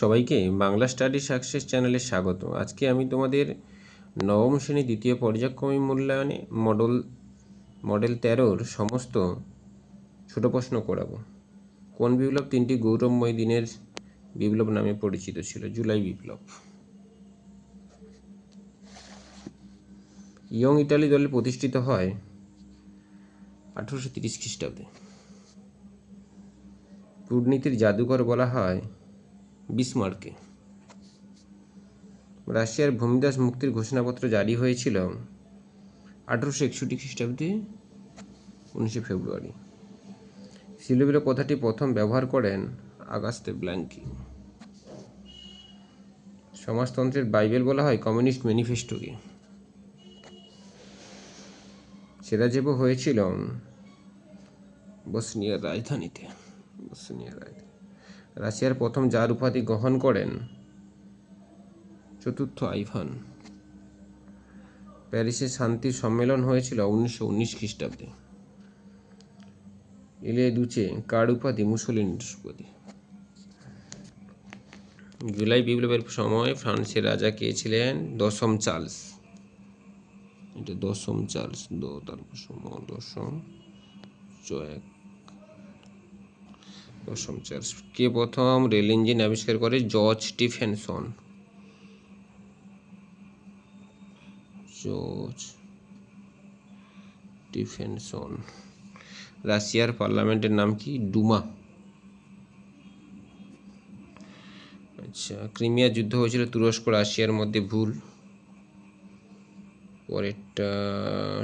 সবাইকে Bangla study success চ্যানেলে স্বাগত। আজকে আমি তোমাদের নবম শ্রেণি দ্বিতীয় পর্যায়ক্রমিক মূল্যায়নে মডেল মডেল তেরোর সমস্ত ছোট প্রশ্ন করাবো। কোন বিপ্লব তিনটি গৌরবময় দিনের বিপ্লব নামে পরিচিত ছিল? জুলাই বিপ্লব। ইয়ং ইটালি দলে প্রতিষ্ঠিত হয় আঠারোশো তিরিশ খ্রিস্টাব্দে। কূটনীতির জাদুঘর বলা হয় বিসমার্কে রাশিয়ার ভূমিদাস মুক্তির ঘোষণাপত্র জারি হয়েছিল আঠারোশো একষট্টি খ্রিস্টাব্দে উনিশে ফেব্রুয়ারি। সিলোবিলো কথাটি প্রথম ব্যবহার করেন আগাস্তে ব্ল্যাঙ্কি। সমাজতন্ত্রের বাইবেল বলা হয় কমিউনিস্ট ম্যানিফেস্টোকে। সেরাজেবো হয়েছিল বসনিয়ার রাজধানীতে। বসনিয়ার রাজধানী। রাশিয়ার প্রথম জার উপাধি গ্রহণ করেন চতুর্থ আইভান প্যারিসে শান্তি সম্মেলন হয়েছিল উনিশশো উনিশ খ্রিস্টাব্দে। ইলে দুচে কার উপাধি? মুসলিনের উপাধি। জুলাই বিপ্লবের সময় ফ্রান্সের রাজা কে ছিলেন? দশম চার্লস। এটা দশম চার্লস, দো দশম চয়েক দশম চার্লস কে প্রথম রেল ইঞ্জিন আবিষ্কার করে? George Stephenson. George Stephenson. রাশিয়ার পার্লামেন্টের নাম কি? ডুমা। আচ্ছা ক্রিমিয়া যুদ্ধ হয়েছিল তুরস্ক, রাশিয়ার মধ্যে ভুল। পরেরটা,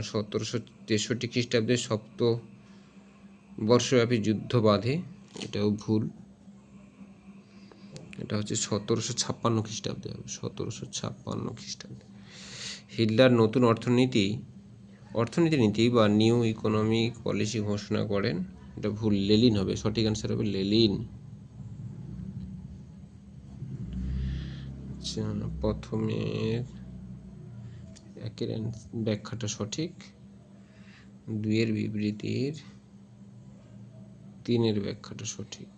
সতেরোশো তেষট্টি খ্রিস্টাব্দে সপ্ত বর্ষব্যাপী যুদ্ধ বাঁধে। এটাও ভুল। এটা হচ্ছে সতেরোশো ছাপ্পান্ন খ্রিস্টাব্দে হবে সতেরোশো ছাপ্পান্ন খ্রিস্টাব্দে। হিটলার নতুন অর্থনীতি অর্থনীতি নীতি বা নিউ ইকোনমিক পলিসি ঘোষণা করেন। এটা ভুল, লেলিন হবে, সঠিক অ্যান্সার হবে লেলিন। প্রথমে একের ব্যাখ্যাটা সঠিক, দুইয়ের বিবৃতির তিনের ব্যাখ্যাটা সঠিক।